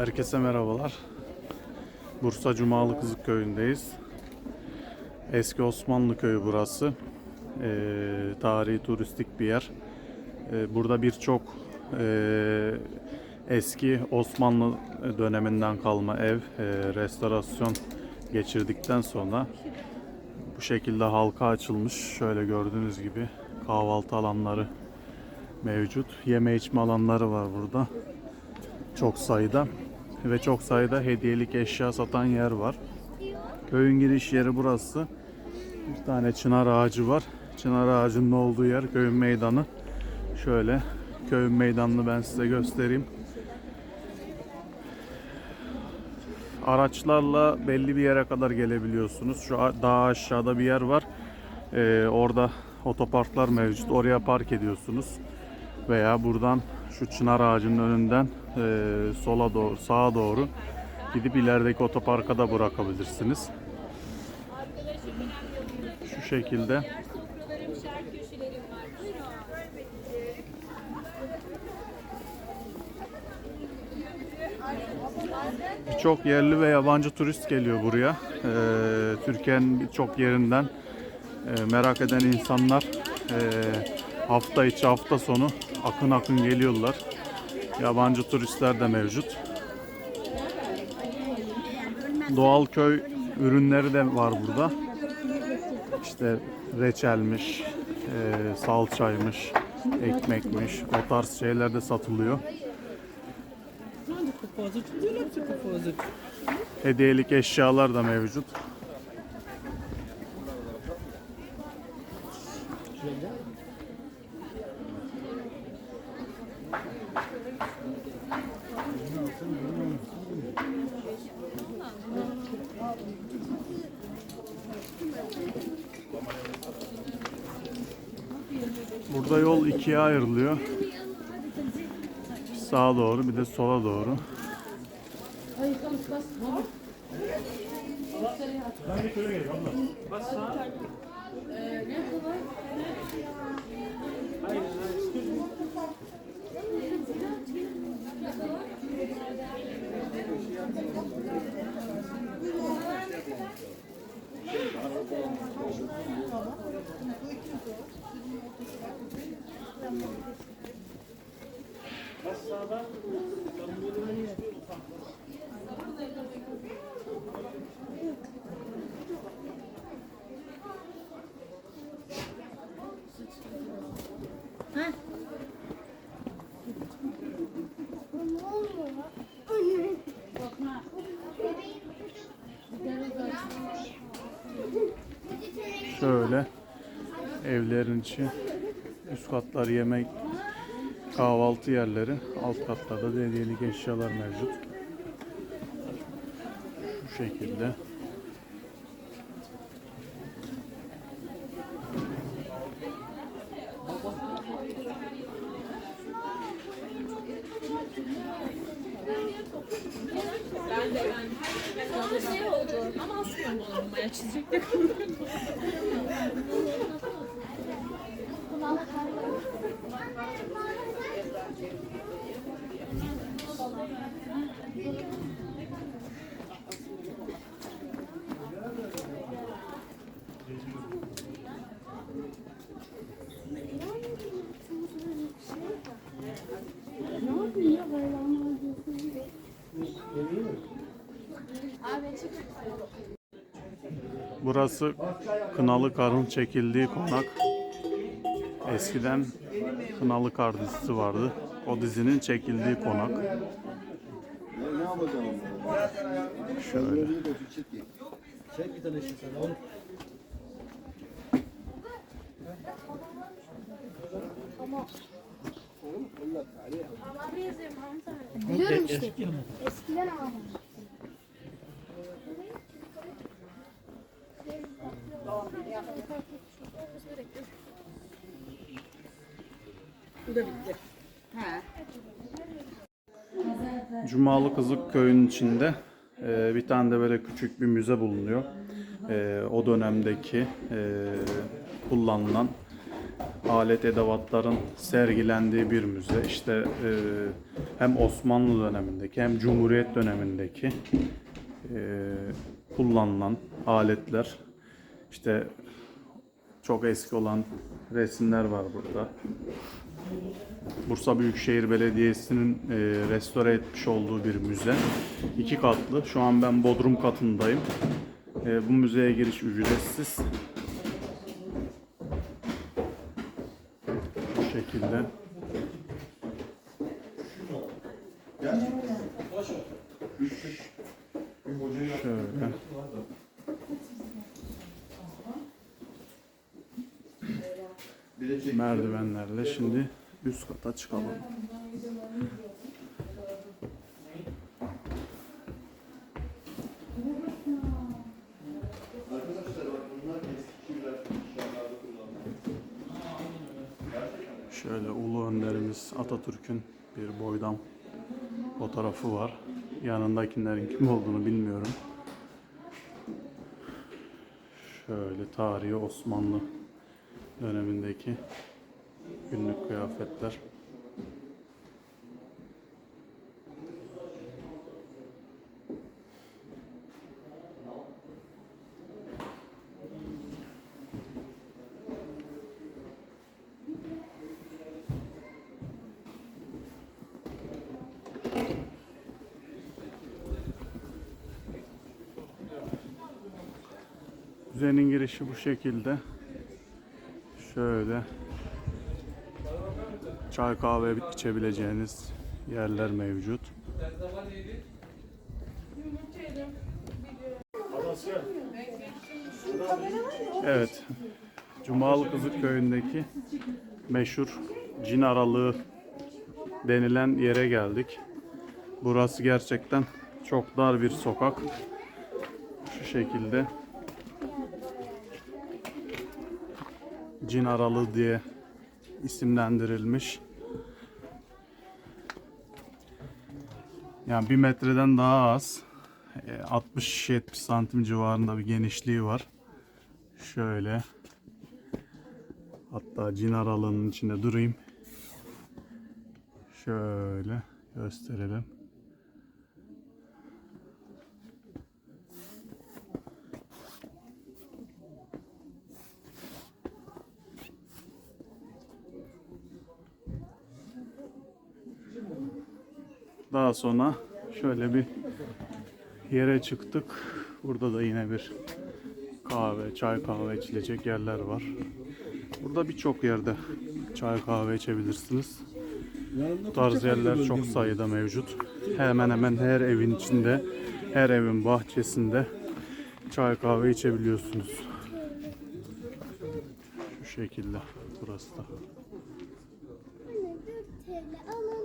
Herkese merhabalar. Bursa Cumalı Kızık Köyü'ndeyiz. Eski Osmanlı Köyü burası. Ee, tarihi turistik bir yer. Ee, burada birçok ee, eski Osmanlı döneminden kalma ev ee, restorasyon geçirdikten sonra bu şekilde halka açılmış. Şöyle gördüğünüz gibi kahvaltı alanları mevcut. Yeme içme alanları var burada çok sayıda ve çok sayıda hediyelik eşya satan yer var. Köyün giriş yeri burası. Bir tane çınar ağacı var. Çınar ağacının olduğu yer köyün meydanı. Şöyle köyün meydanını ben size göstereyim. Araçlarla belli bir yere kadar gelebiliyorsunuz. Şu daha aşağıda bir yer var. Ee, orada otoparklar mevcut. Oraya park ediyorsunuz. Veya buradan şu çınar ağacının önünden e, sola doğru, sağa doğru gidip ilerideki otoparka da bırakabilirsiniz. Şu şekilde Birçok yerli ve yabancı turist geliyor buraya. Ee, Türkiye'nin birçok yerinden e, merak eden insanlar e, hafta içi hafta sonu akın akın geliyorlar. Yabancı turistler de mevcut. Doğal köy ürünleri de var burada. İşte reçelmiş, e, salçaymış, ekmekmiş, o tarz şeyler de satılıyor. Hediyelik eşyalar da mevcut. Burada yol ikiye ayrılıyor. Sağa doğru bir de sola doğru. Şöyle evlerin içi üst katlar yemek kahvaltı yerleri alt katlarda da hediyelik eşyalar mevcut. Bu şekilde. Olmaya Burası Kınalı Kar'ın çekildiği konak. Eskiden Kınalı Kar dizisi vardı. O dizinin çekildiği konak. Şöyle. Çek bir Biliyorum işte. Eskiden ama. Bu da bitti. Cumalı Kızık köyünün içinde e, bir tane de böyle küçük bir müze bulunuyor. E, o dönemdeki e, kullanılan alet edevatların sergilendiği bir müze. İşte e, hem Osmanlı dönemindeki hem Cumhuriyet dönemindeki e, kullanılan aletler. İşte çok eski olan resimler var burada. Bursa Büyükşehir Belediyesi'nin e, restore etmiş olduğu bir müze. İki katlı. Şu an ben Bodrum katındayım. E, bu müzeye giriş ücretsiz. Bu şekilde. Şöyle. Merdivenlerle şimdi üst kata çıkalım. Şöyle Ulu Önderimiz Atatürk'ün bir boydam fotoğrafı var. Yanındakilerin kim olduğunu bilmiyorum. Şöyle tarihi Osmanlı dönemindeki günlük kıyafetler. Müzenin girişi bu şekilde. Şöyle çay kahve içebileceğiniz yerler mevcut. Evet. Cumalı Kızık köyündeki meşhur cin aralığı denilen yere geldik. Burası gerçekten çok dar bir sokak. Şu şekilde. Cin aralığı diye isimlendirilmiş. Yani bir metreden daha az. E, 60-70 santim civarında bir genişliği var. Şöyle. Hatta cin aralığının içinde durayım. Şöyle gösterelim. Daha sonra şöyle bir yere çıktık. Burada da yine bir kahve, çay kahve içilecek yerler var. Burada birçok yerde çay kahve içebilirsiniz. Bu tarz yerler çok sayıda mevcut. Hemen hemen her evin içinde, her evin bahçesinde çay kahve içebiliyorsunuz. Şu şekilde burası da.